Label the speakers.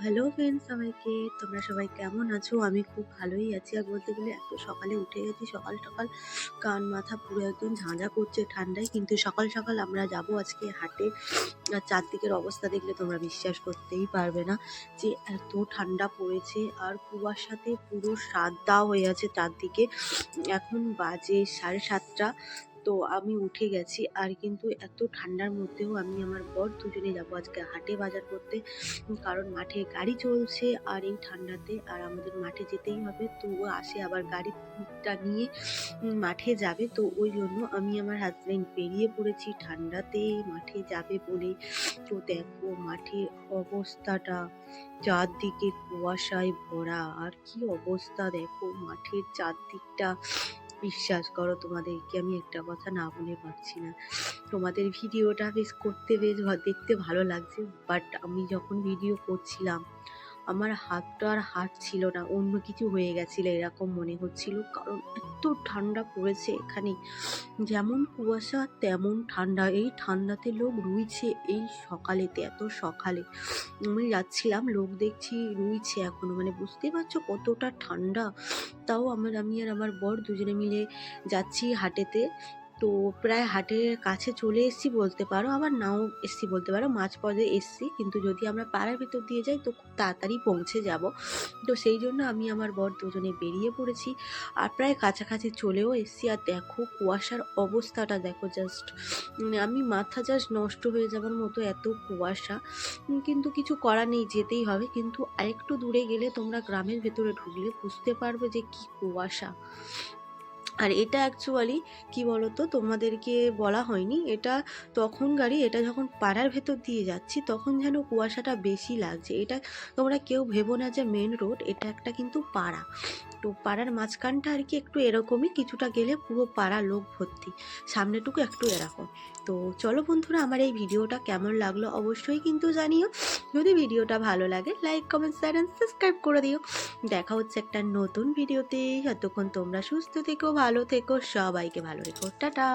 Speaker 1: Hello friends সবাইকে, তোমরা সবাই কেমন আছো? আমি খুব ভালোই আছি। আর বলতে গেলে, এত সকালে উঠে গেছি, সকাল সকাল কান মাথা পুরো একদম ঝাঁঝা করছে ঠান্ডায়। কিন্তু সকাল সকাল আমরা যাব আজকে হাটে। আর চারদিকের অবস্থা দেখলে তোমরা বিশ্বাস করতেই পারবে না যে এত ঠান্ডা পড়েছে। আর কুয়াশাতে পুরো সাদা হয়ে আছে চারদিকে। এখন বাজে সাড়ে সাতটা। তো আমি উঠে গেছি। আর কিন্তু এত ঠান্ডার মধ্যেও আমি আমার বর দুজনে যাব আজকে হাটে বাজার করতে। কারণ মাঠে গাড়ি চলছে আর এই ঠান্ডাতে আর আমাদের মাঠে যেতেই হবে। তো ও আসে আবার গাড়িটা নিয়ে মাঠে যাবে। তো ওই জন্য আমি আমার হাজব্যান্ড বেরিয়ে পড়েছি ঠান্ডাতে। মাঠে যাবে বলে তো দেখো মাঠের অবস্থাটা চারদিকে কুয়াশায় ভরা। আর কি অবস্থা দেখো মাঠের চারদিকটা বিশ্বাস করো তোমাদেরকে, আমি একটা কথা না বলে পারছি না। তোমাদের ভিডিওটা বেশ করতে বেশ দেখতে ভালো লাগছে বাট আমি যখন ভিডিও করছিলাম আমার হাতটা আর হাত ছিল না, অন্য কিছু হয়ে গেছিল এরকম মনে হচ্ছিল। কারণ এত ঠান্ডা পড়েছে এখানে, যেমন কুয়াশা তেমন ঠান্ডা। এই ঠান্ডাতে লোক রুইছে এই সকালেতে, এত সকালে। আমি যাচ্ছিলাম, লোক দেখছি রুইছে এখনও। মানে বুঝতে পারছ কতটা ঠান্ডা। তাও আমার, আমি আর আমার বর দুজনে মিলে যাচ্ছি হাটেতে। তো প্রায় হাটের কাছে চলে এসেছি বলতে পারো। আবার নাও এসছি বলতে পারো। মাঝ পর্যায়ে এসছি। কিন্তু যদি আমরা পাড়ার ভিতর দিয়ে যাই তো খুব তাড়াতাড়ি পৌঁছে যাব। তো সেই জন্য আমি আমার বর দুজনে বেরিয়ে পড়েছি আর প্রায় কাছাকাছি চলেও এসছি। আর দেখো কুয়াশার অবস্থাটা, দেখো জাস্ট মানে আমি মাথা জাস্ট নষ্ট হয়ে যাবার মতো এত কুয়াশা। কিন্তু কিছু করা নেই, যেতেই হবে। কিন্তু আরেকটু দূরে গেলে তোমরা গ্রামের ভেতরে ঢুকলে বুঝতে পারবে যে কি কুয়াশা। আর এটা অ্যাকচুয়ালি কি বলতো তোমাদেরকে বলা হয়নি, এটা তখন গাড়ি, এটা যখন পাড়ার ভেতর দিয়ে যাচ্ছি, তখন যেন কুয়াশাটা বেশি লাগছে। এটা তোমরা কেউ ভেবো না যে মেন রোড এটা একটা কিন্তু পাড়া। তো পাড়ার মাঝখানটা আর কি একটু এরকমই, কিছুটা গেলে পুরো পাড়া লোক ভর্তি। সামনেটুকু একটু এরকম। তো চলো বন্ধুরা, আমার এই ভিডিওটা কেমন লাগল অবশ্যই কিন্তু জানিও। যদি ভিডিওটা ভালো লাগে like comment share and subscribe করে দিও। দেখা হচ্ছে একটা নতুন ভিডিওতে। যতক্ষণ তোমরা সুস্থ থেকো, ভালো থেকো, সবাইকে ভালো রেখো। টাটা।